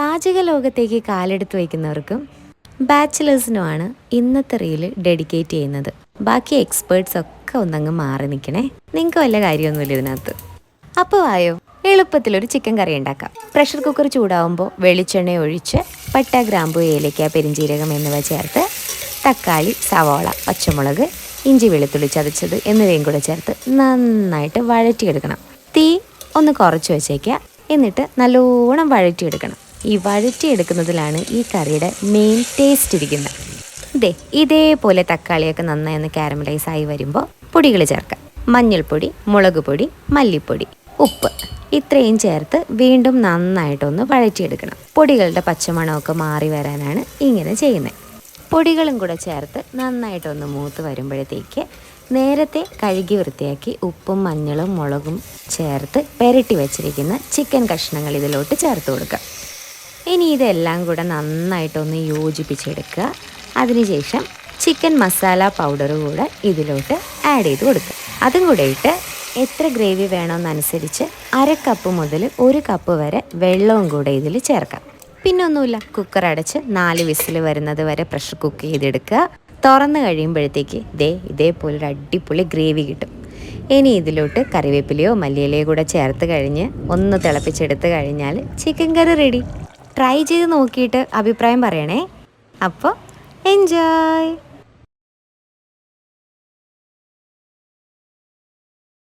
പാചക ലോകത്തേക്ക് കാലെടുത്ത് വയ്ക്കുന്നവർക്കും ബാച്ചിലേഴ്സിനുമാണ് ഇന്നത്തെ റീൽ ഡെഡിക്കേറ്റ് ചെയ്യുന്നത്. ബാക്കി എക്സ്പേർട്സ് ഒക്കെ ഒന്നങ്ങ് മാറി നിൽക്കണേ. നിങ്ങൾക്ക് വല്ല കാര്യമൊന്നുമില്ല ഇതിനകത്ത്? അപ്പോൾ ആയോ എളുപ്പത്തിലൊരു ചിക്കൻ കറി ഉണ്ടാക്കാം. പ്രഷർ കുക്കർ ചൂടാവുമ്പോൾ വെളിച്ചെണ്ണ ഒഴിച്ച് പട്ട ഗ്രാമ്പു ഏലക്ക പെരിഞ്ചീരകം എന്നിവ ചേർത്ത് തക്കാളി സവാള പച്ചമുളക് ഇഞ്ചി വെളുത്തുള്ളി ചതച്ചത് എന്നിവയും കൂടെ ചേർത്ത് നന്നായിട്ട് വഴറ്റിയെടുക്കണം. തീ ഒന്ന് കുറച്ച് വെച്ചേക്കുക. എന്നിട്ട് നല്ലോണം വഴറ്റിയെടുക്കണം. ഈ വഴറ്റിയെടുക്കുന്നതിലാണ് ഈ കറിയുടെ മെയിൻ ടേസ്റ്റ് ഇരിക്കുന്നത്. ഇതേ ഇതേപോലെ തക്കാളിയൊക്കെ നന്നായി ഒന്ന് കാരമലൈസ് ആയി വരുമ്പോൾ പൊടികൾ ചേർക്കാം മഞ്ഞൾപ്പൊടി മുളക് പൊടി മല്ലിപ്പൊടി ഉപ്പ് ഇത്രയും ചേർത്ത് വീണ്ടും നന്നായിട്ടൊന്ന് വഴറ്റിയെടുക്കണം. പൊടികളുടെ പച്ചമണമൊക്കെ മാറി വരാനാണ് ഇങ്ങനെ ചെയ്യുന്നത്. പൊടികളും കൂടെ ചേർത്ത് നന്നായിട്ടൊന്ന് മൂത്ത് വരുമ്പോഴത്തേക്ക് നേരത്തെ കഴുകി വൃത്തിയാക്കി ഉപ്പും മഞ്ഞളും മുളകും ചേർത്ത് പെരട്ടി വെച്ചിരിക്കുന്ന ചിക്കൻ കഷ്ണങ്ങൾ ഇതിലോട്ട് ചേർത്ത് കൊടുക്കുക. ഇനി ഇതെല്ലാം കൂടെ നന്നായിട്ടൊന്ന് യോജിപ്പിച്ചെടുക്കുക. അതിനുശേഷം ചിക്കൻ മസാല പൗഡർ കൂടെ ഇതിലോട്ട് ആഡ് ചെയ്ത് കൊടുക്കുക. അതും കൂടെ ഇട്ട് എത്ര ഗ്രേവി വേണമെന്നനുസരിച്ച് അര കപ്പ് മുതൽ ഒരു കപ്പ് വരെ വെള്ളവും കൂടെ ഇതിൽ ചേർക്കാം. പിന്നെ ഒന്നുമില്ല കുക്കർ അടച്ച് നാല് വിസിൽ വരുന്നത് വരെ പ്രഷർ കുക്ക് ചെയ്തെടുക്കുക. തുറന്ന് കഴിയുമ്പോഴത്തേക്ക് ദേ ഇതേപോലൊരു അടിപൊളി ഗ്രേവി കിട്ടും. ഇനി ഇതിലോട്ട് കറിവേപ്പിലയോ മല്ലിയിലയോ കൂടെ ചേർത്ത് കഴിഞ്ഞ് ഒന്ന് തിളപ്പിച്ചെടുത്ത് കഴിഞ്ഞാൽ ചിക്കൻ കറി റെഡി ട്രൈ ചെയ്ത് നോക്കിയിട്ട് അഭിപ്രായം പറയണേ. അപ്പോൾ എൻജോയ്